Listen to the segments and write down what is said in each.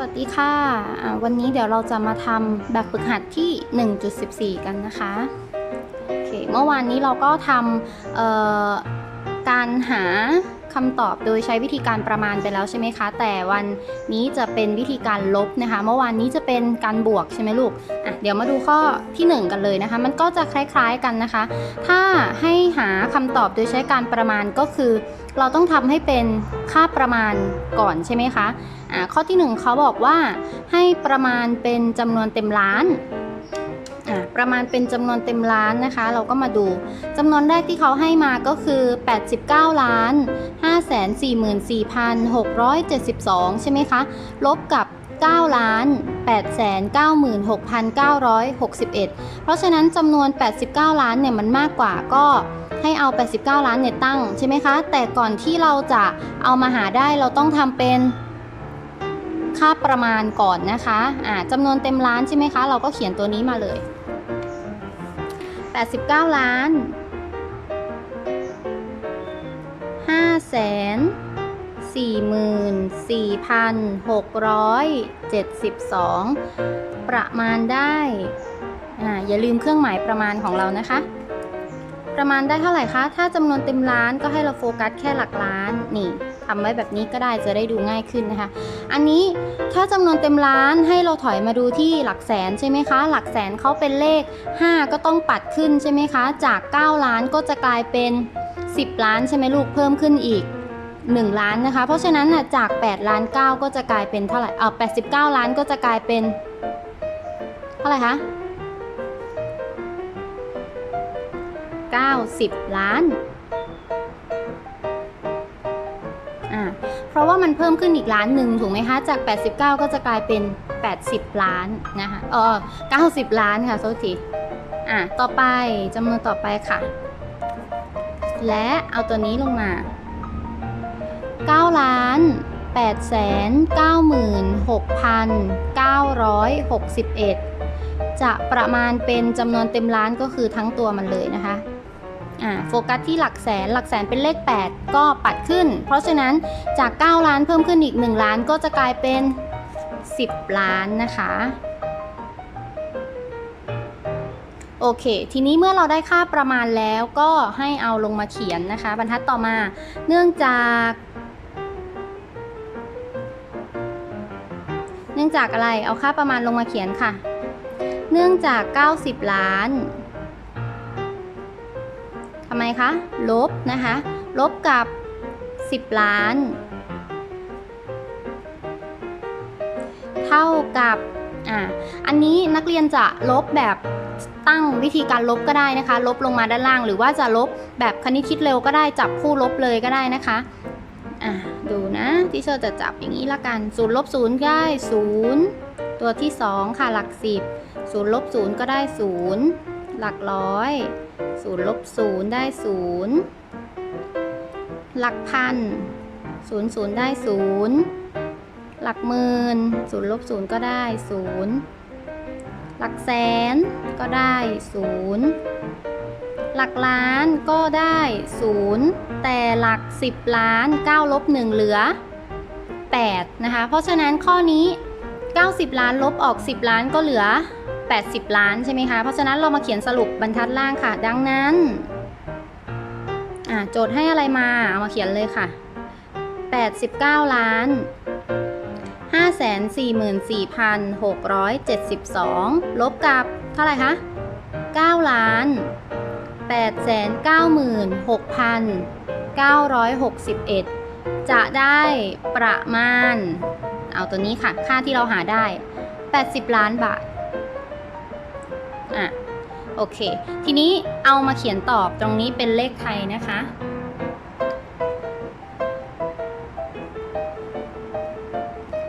วัสดีค่ะวันนี้เดี๋ยวเราจะมาทำแบบฝึกหัดที่ 1.14 กันนะคะโอเคเมื่อวานนี้เราก็ทำการหาคำตอบโดยใช้วิธีการประมาณไปแล้วใช่ไหมคะ แต่วันนี้จะเป็นวิธีการลบนะคะ เมื่อวานนี้จะเป็นการบวกใช่ไหมลูกอะเดี๋ยวมาดูข้อทีหนึ่1 กันเลยนะคะ มันก็จะคล้ายๆกันนะคะ ถ้าให้หาคำตอบโดยใช้การประมาณก็คือ เราต้องทำให้เป็นค่าประมาณก่อนใช่ไหมคะ ข้อที่หนึ่งเขาบอกว่าให้ประมาณเป็นจำนวนเต็มล้านประมาณเป็นจำนวนเต็มล้านนะคะ เราก็มาดูจำนวนแรกที่เขาให้มาก็คือ 89 ล้าน 544,672 ใช่ไหมคะ ลบกับ 9 ล้าน 896,961 เพราะฉะนั้นจำนวน 89 ล้านเนี่ยมันมากกว่าก็ให้เอา 89 ล้านเนี่ยตั้งใช่ไหมคะ แต่ก่อนที่เราจะเอามาหาได้เราต้องทำเป็น ค่าประมาณก่อนนะคะอ่าจำนวนเต็มล้านใช่ไหมคะ เราก็เขียนตัวนี้มาเลย 89 ล้าน5แสน44,672 ประมาณได้ออย่าลืมเครื่องหมายประมาณของเรานะคะ ประมาณได้เท่าไหร่คะ ถ้าจำนวนเต็มล้านก็ให้เราโฟกัสแค่หลักล้านนี่ทำไว้แบบนี้ก็ได้จะได้ดูง่ายขึ้นนะคะ อันนี้ถ้าจำนวนเต็มล้านให้เราถอยมาดูที่หลักแสนใช่ไหมคะ หลักแสนเขาเป็นเลข 5 ก็ต้องปัดขึ้นใช่ไหมคะ จาก 9 ล้านก็จะกลายเป็น 10 ล้านใช่ไหมลูกเพิ่มขึ้นอีก 1 ล้านนะคะ เพราะฉะนั้นนะจาก 8 ล้าน 9 ก็จะกลายเป็นเท่าไหร่เออ89 ล้านก็จะกลายเป็นเท่าไหร่คะ90 ล้าน เพราะว่ามันเพิ่มขึ้นอีกล้านหนึ่งถูกไหมคะ จาก 89 ก็จะกลายเป็น 80 ล้านนะคะเออ90 ล้านค่ะโทษทีอ่าต่อไปจำนวนต่อไปค่ะ และเอาตัวนี้ลงมา 9 ล้าน8 9 6 9 6 1 จะประมาณเป็นจำนวนเต็มล้านก็คือทั้งตัวมันเลยนะคะ อ่าโฟกัสที่หลักแสนหลักแสนเป็นเลข 8 ก็ปัดขึ้น เพราะฉะนั้นจาก 9 ล้านเพิ่มขึ้นอีก 1 ล้านก็จะกลายเป็น 10 ล้านนะคะโอเค ทีนี้เมื่อเราได้ค่าประมาณแล้วก็ให้เอาลงมาเขียนนะคะ บรรทัดต่อมา เนื่องจาก เนื่องจากอะไร เอาค่าประมาณลงมาเขียนค่ะ เนื่องจาก 90 ล้าน ทำไมคะ ลบนะคะ ลบกับ 10 ล้าน เท่ากับ อ่า อันนี้นักเรียนจะลบแบบตั้งวิธีการลบก็ได้นะคะ ลบลงมาด้านล่าง หรือว่าจะลบแบบคณิตคิดเร็วก็ได้ จับคู่ลบเลยก็ได้นะคะ อ่า ดูนะที่เชอร์จะจับอย่างนี้ละกันศูนย์ลบศูนย์ได้ศูนย์ตัวที่ 2 ค่ะหลัก 10ศูนย์ลบศูนย์ก็ได้ศูนย์ หลักร้อยศูนย์ลบศูนย์ได้ศูนย์หลักพันศูนย์ศูนย์ได้ศูนย์หลักหมื่นศูนย์ลบศูนย์ก็ได้ศูนย์หลักแสนก็ได้ศูนย์หลักล้านก็ได้ศูนย์แต่หลัก10ล้าน9ลบ1เหลือ8นะคะ เพราะฉะนั้นข้อนี้ 90 ล้านลบออก 10 ล้านก็เหลือ 80 ล้านใช่ไหมคะ เพราะฉะนั้นเรามาเขียนสรุปบรรทัดล่างค่ะ ดังนั้นโจทย์ให้อะไรมา เอามาเขียนเลยค่ะ 89 ล้าน 544,672 ลบกับเท่าไหร่คะ 9 ล้าน 896,961 จะได้ประมาณ เอาตัวนี้ค่ะ ค่าที่เราหาได้ 80 ล้านบาท อะโอเค ทีนี้เอามาเขียนตอบตรงนี้เป็นเลขไทยนะคะ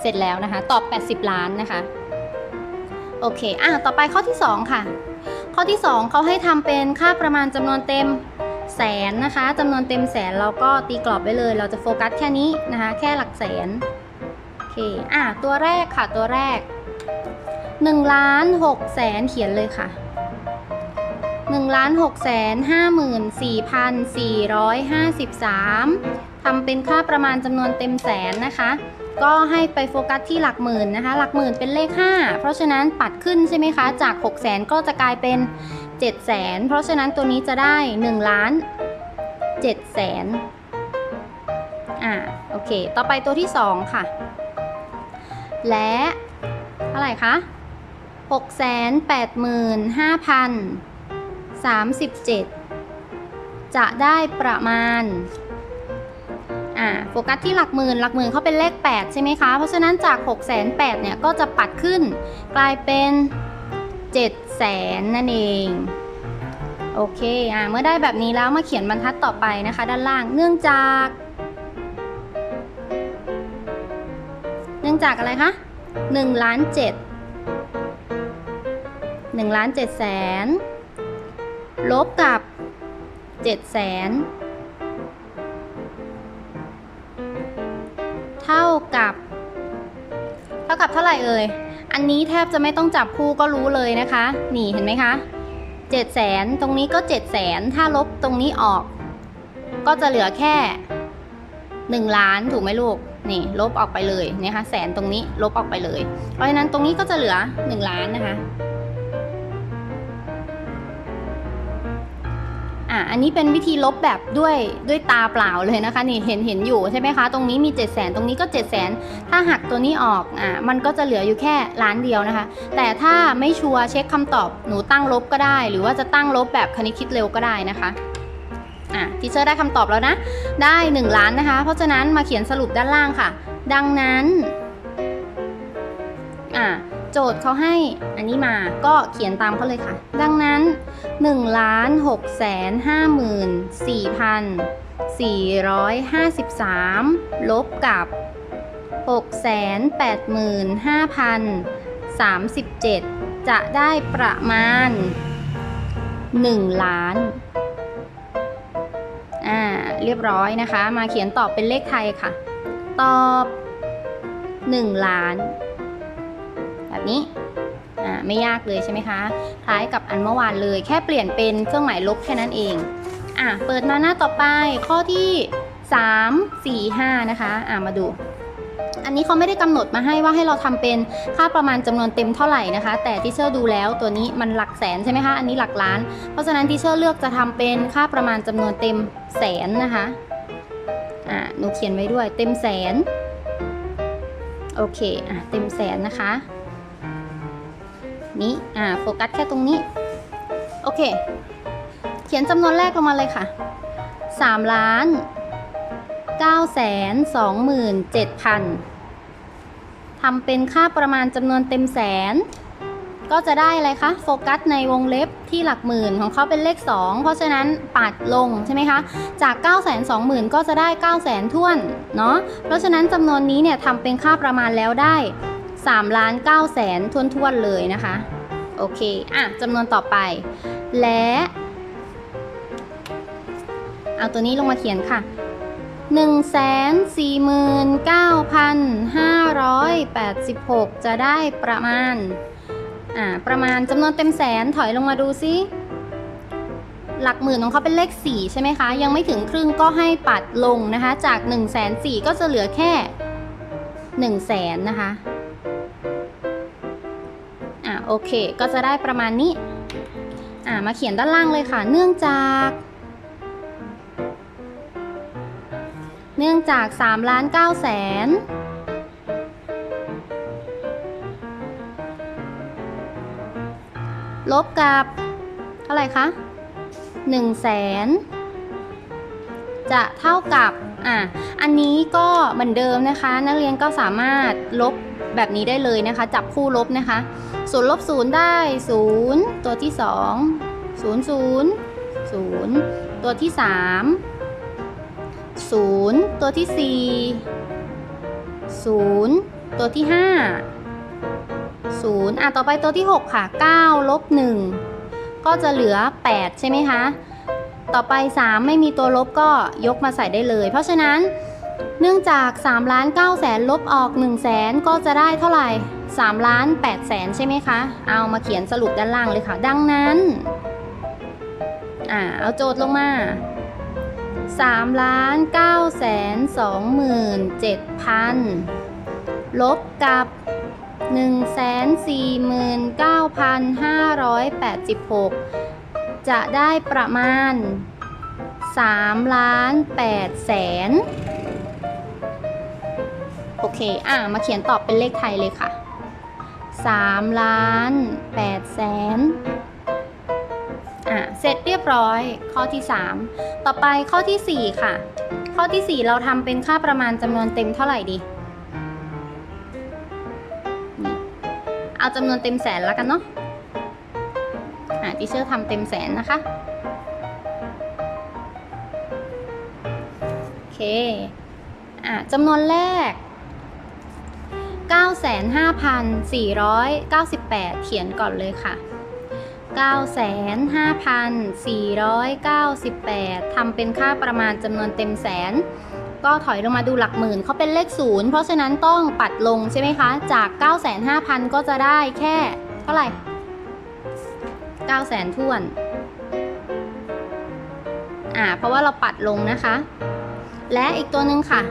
เสร็จแล้วนะคะ ตอบ 80 ล้านนะคะ โอเค อะ ต่อไปข้อที่ 2 ค่ะ ข้อที่ 2เขาให้ทำเป็นค่าประมาณจำนวนเต็มแสนนะคะจำนวนเต็มแสนเราก็ตีกรอบไว้เลย เราจะโฟกัสแค่นี้นะคะ แค่หลักแสน โอเค อะ ตัวแรกค่ะ ตัวแรก 1ล้าน6แสนเขียนเลยค่ะ1ล้าน6แสน54,453ทำเป็นค่าประมาณจำนวนเต็มแสนนะคะ ก็ให้ไปโฟกัสที่หลักหมื่นนะคะ หลักหมื่นเป็นเลข 5 เพราะฉะนั้นปัดขึ้นใช่ไหมคะ จาก 6 0แสนก็จะกลายเป็น 7 0 0แสนเพราะฉะนั้นตัวนี้จะได้1ล้าน7แสนอ่าโอเค ต่อไปตัวที่ 2 ค่ะ และเท่าไหร่คะ 6 8 5 0 37จะได้ประมาณอ่าโฟกัสที่หลักหมื่นหลักหมื่นเขาเป็นเลข 8 ใช่ไหมคะ เพราะฉะนั้นจาก 6 8 0 0 0เนี่ยก็จะปัดขึ้นกลายเป็น7 0 0 0 0นั่นเอง โอเคอ่าเมื่อได้แบบนี้แล้วมาเขียนบรรทัดต่อไปนะคะ ด้านล่างเนื่องจาก เนื่องจากอะไรคะ1ล้าน7 1ล้าน7แสนลบกับ7แสนเท่ากับ เท่ากับเท่าไหร่เอ่ย อันนี้แทบจะไม่ต้องจับคู่ก็รู้เลยนะคะ นี่เห็นไหมคะ7แสนตรงนี้ก็7แสนถ้าลบตรงนี้ออก ก็จะเหลือแค่ 1 ล้านถูกไหมลูกนี่ลบออกไปเลยนะคะแสนตรงนี้ลบออกไปเลย เพราะฉะนั้นตรงนี้ก็จะเหลือ 1 ล้านนะคะ อะอันนี้เป็นวิธีลบแบบด้วยด้วยตาเปล่าเลยนะคะนี่เห็นเห็นอยู่ใช่ไหมคะ ตรงนี้มี7 0 0 0 0 0ตรงนี้ก็ 7 0 0 0 0ถ้าหักตัวนี้ออกอะมันก็จะเหลืออยู่แค่ล้านเดียวนะคะ แต่ถ้าไม่ชัวร์เช็คคำตอบหนูตั้งลบก็ได้ หรือว่าจะตั้งลบแบบคณิตคิดเร็วก็ได้นะคะอะทีเชอร์ได้คำตอบแล้วนะ ได้ 1 ล้านนะคะ เพราะฉะนั้นมาเขียนสรุปด้านล่างค่ะ ดังนั้นอะ โจทย์เขาให้อันนี้มาก็เขียนตามเขาเลยค่ะ ดังนั้น1ล้าน6แสน5หมื่น4พัน453 ลบกับ6แสน8หมื่น5พัน37 จะได้ประมาณ 1 ล้านอ่าเรียบร้อยนะคะ มาเขียนตอบเป็นเลขไทยค่ะ ตอบ 1 ล้าน นี้ไม่ยากเลยใช่ไหมคะ คล้ายกับอันเมื่อวานเลย แค่เปลี่ยนเป็นเครื่องหมายลบแค่นั้นเองอะเปิดมาหน้าต่อไปข้อที่ 3 4 5 นะคะอ่ามาดู อันนี้เขาไม่ได้กำหนดมาให้ว่าให้เราทำเป็นค่าประมาณจำนวนเต็มเท่าไหร่นะคะ แต่ทิเชอร์ดูแล้วตัวนี้มันหลักแสนใช่ไหมคะ อันนี้หลักล้าน เพราะฉะนั้นทิเชอร์เลือกจะทำเป็นค่าประมาณจำนวนเต็มแสนนะคะอ่าหนูเขียนไว้ด้วยเต็มแสน โอเคอะเต็มแสนนะคะ นี้ อ่า โฟกัสแค่ตรงนี้ โอเค เขียนจำนวนแรกลงมาเลยค่ะ 3 ล้าน9แสน2หมื่น7พันทำเป็นค่าประมาณจำนวนเต็มแสน ก็จะได้อะไรคะ โฟกัสในวงเล็บที่หลักหมื่นของเขาเป็นเลข 2 เพราะฉะนั้นปัดลงใช่ไหมคะ จาก 9 2 0 0 0 0 ก็จะได้ 9 0 0 0 0ท่วน เนาะเพราะฉะนั้นจำนวนนี้เนี่ยทำเป็นค่าประมาณแล้วได้ 3ล้าน9แสนทวนทวนๆเลยนะคะ โอเค อะจำนวนต่อไป และ เอาตัวนี้ลงมาเขียนค่ะ 149,586 จะได้ประมาณ อ่า ประมาณจำนวนเต็มแสนถอยลงมาดูซิหลักหมื่นของเขาเป็นเลข 4 ใช่ไหมคะ ยังไม่ถึงครึ่งก็ให้ปัดลงนะคะ จาก1 4 0 0 0ก็จะเหลือแค่1 0 0 0 0แสนนะคะ โอเค ก็จะได้ประมาณนี้ อ่ามาเขียนด้านล่างเลยค่ะ เนื่องจาก เนื่องจาก3ล้าน9แสนลบกับเท่าไหร่คะ1แสนจะเท่ากับ อะอันนี้ก็เหมือนเดิมนะคะ นักเรียนก็สามารถลบแบบนี้ได้เลยนะคะ จับคู่ลบนะคะศูนย์ลบศูนย์ได้ศูนย์ตัวที่สองศูนย์ศูนย์ศูนย์ตัวที่สามศูนย์ตัวที่สี่ศูนย์ตัวที่ห้าศูนย์อะต่อไปตัวที่หกค่ะเก้าลบหนึ่งก็จะเหลือแปดใช่ไหมคะ ต่อไป 3 ไม่มีตัวลบก็ยกมาใส่ได้เลย เพราะฉะนั้นเนื่องจาก3ล้าน9แสนลบออก1แสนก็จะได้เท่าไหร่3ล้าน8แสนใช่ไหมคะ เอามาเขียนสรุปด้านล่างเลยค่ะ ดังนั้นอ่าเอาโจทย์ลงมา3ล้าน9แสน2หมื่น7พันลบกับ149,586 จะได้ประมาณ3ล้าน8แสนโอเค อะ มาเขียนตอบเป็นเลขไทยเลยค่ะ3ล้าน8แสนอะ เสร็จเรียบร้อย ข้อที่ 3 ต่อไปข้อทีสี่4 ค่ะ ข้อทีสี่ 4 เราทำเป็นค่าประมาณจำนวนเต็มเท่าไหร่ดี เอาจำนวนเต็มแสนแล้วกันเนาะ อะทิเชอร์ทำเต็มแสนนะคะ โอเค อะจำนวนแรก 95,498 เขียนก่อนเลยค่ะ 95,498 ทำเป็นค่าประมาณจำนวนเต็มแสน ก็ถอยลงมาดูหลักหมื่นเขาเป็นเลขศูนย์เพราะฉะนั้นต้องปัดลงใช่ไหมคะ จาก 95,000 ก็จะได้แค่เท่าไหร่ 900,000ท้วน อ่า เพราะว่าเราปัดลงนะคะ และอีกตัวหนึ่งค่ะ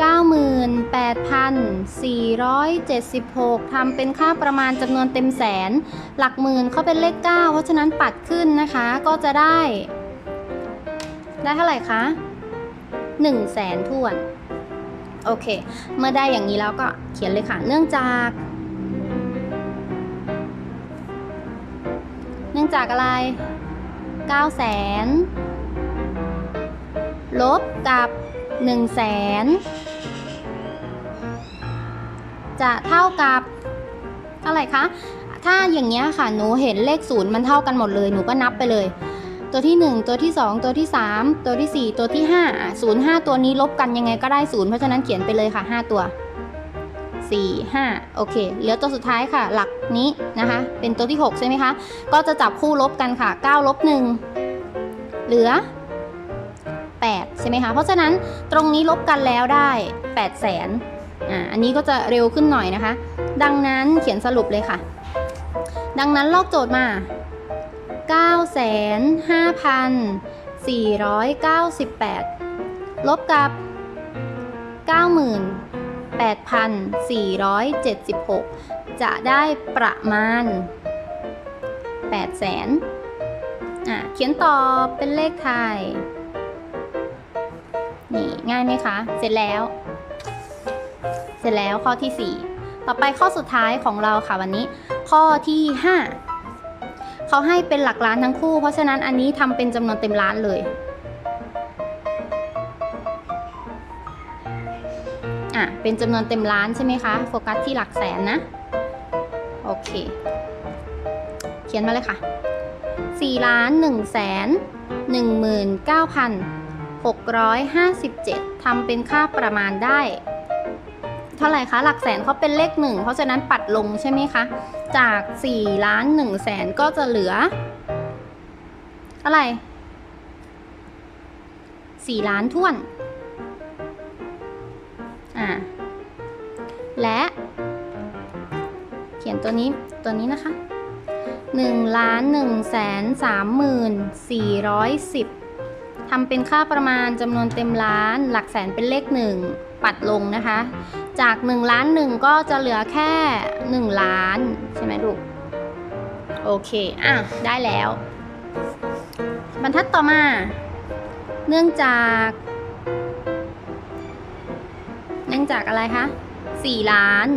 98,476 ทำเป็นค่าประมาณจำนวนเต็มแสน หลักหมื่นเขาเป็นเลข 9 เพราะฉะนั้นปัดขึ้นนะคะ ก็จะได้ ได้เท่าไหร่คะ1แสนถ้วน โอเค เมื่อได้อย่างนี้แล้วก็เขียนเลยค่ะ เนื่องจาก นื่องจากอะไร9แสนลบกับ1แสนจะเท่ากับเท่าไหร่คะ ถ้าอย่างเงี้ยค่ะ หนูเห็นเลขศูนย์มันเท่ากันหมดเลย หนูก็นับไปเลย ตัวที่ 1 ตัวที่ 2 ตัวที่ 3 ตัวที่ 4 ตัวที่5 0 5 ตัวนี้ลบกันยังไงก็ได้ศูนย์เพราะฉะนั้นเขียนไปเลยค่ะ 5 ตัว 4 5 โอเค เหลือตัวสุดท้ายค่ะ หลักนี้นะคะ เป็นตัวที่ 6 ใช่ไหมคะ ก็จะจับคู่ลบกันค่ะ9ลบ1เหลือ 8 ใช่ไหมคะ เพราะฉะนั้นตรงนี้ลบกันแล้วได้8แสนอ่าอันนี้ก็จะเร็วขึ้นหน่อยนะคะ ดังนั้นเขียนสรุปเลยค่ะ ดังนั้นลอกโจทย์มา 95,498 ลบกับ 8,476 จะได้ประมาณ8แสนอะเขียนต่อเป็นเลขไทย นี่ ง่ายไหมคะ เสร็จแล้ว เสร็จแล้วข้อที่ 4 ต่อไปข้อสุดท้ายของเราค่ะวันนี้ ข้อที่ 5 เขาให้เป็นหลักล้านทั้งคู่ เพราะฉะนั้นอันนี้ทำเป็นจำนวนเต็มล้านเลย เป็นจำนวนเต็มล้านใช่ไหมคะ โฟกัสที่หลักแสนนะ โอเค เขียนมาเลยค่ะ4ล้าน1แสน19,657ทำเป็นค่าประมาณได้ เท่าไหร่คะ หลักแสนเขาเป็นเลขหนึ่งเพราะฉะนั้นปัดลงใช่ไหมคะ จาก4ล้าน1แสนก็จะเหลือเท่าไหร่4ล้านท้วน อ่าและเขียนตัวนี้ตัวนี้นะคะ1ล้าน1แสน3หมื่น410ทำเป็นค่าประมาณจำนวนเต็มล้าน หลักแสนเป็นเลข 1 ปัดลงนะคะ จาก 1 ล้าน 1 ก็จะเหลือแค่ 1 ล้าน ใช่ไหมลูก โอเค อะ ได้แล้ว บรรทัดต่อมา เนื่องจาก เนื่องจากอะไรคะ4ล้าน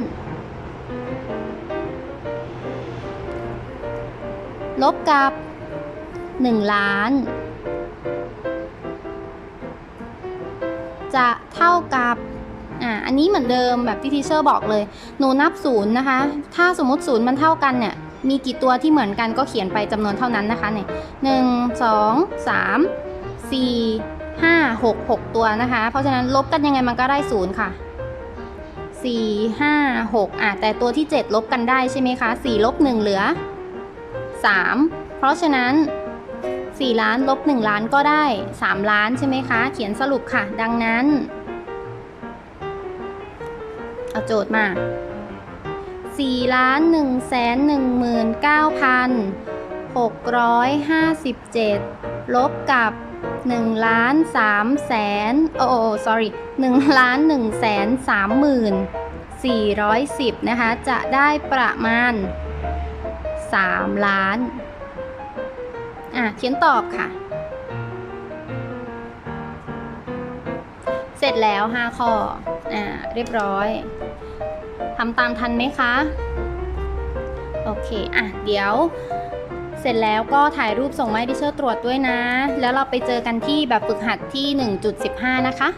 ลบกับ1ล้าน จะเท่ากับอ่าอันนี้เหมือนเดิมแบบที่ทีเชอร์บอกเลย หนูนับศูนย์นะคะ ถ้าสมมติศูนย์มันเท่ากันเนี่ยมีกี่ตัวที่เหมือนกันก็เขียนไปจำนวนเท่านั้นนะคะเนี่ยหนึ่งสองสามสี่ห้าหกหกตัวนะคะ เพราะฉะนั้นลบกันยังไงมันก็ได้ศูนย์ค่ะ สี่ห้าหกอะแต่ตัวที่เจ็ดลบกันได้ใช่ไหมคะสี่ลบหนึ่งเหลือสามเพราะฉะนั้น 4 ล้านลบ 1 ล้านก็ได้ 3 ล้านใช่ไหมคะ เขียนสรุปค่ะ ดังนั้น เอาโจทย์มา 4 ล้าน1แสน1หมื่น9พัน657 ลบกับ 1ล้าน3แสนโอ้ sorry 1ล้าน1แสน3หมื่น410 นะคะ จะได้ประมาณ 3 ล้าน อะเขียนตอบค่ะ เสร็จแล้ว 5 ข้อ อ่า เรียบร้อยทำตามทันไหมคะ โอเค อะ เดี๋ยว เสร็จแล้วก็ถ่ายรูปส่งมาให้ดิเชอร์ตรวจด้วยนะ แล้วเราไปเจอกันที่แบบฝึกหัดที่ 1.15 นะคะ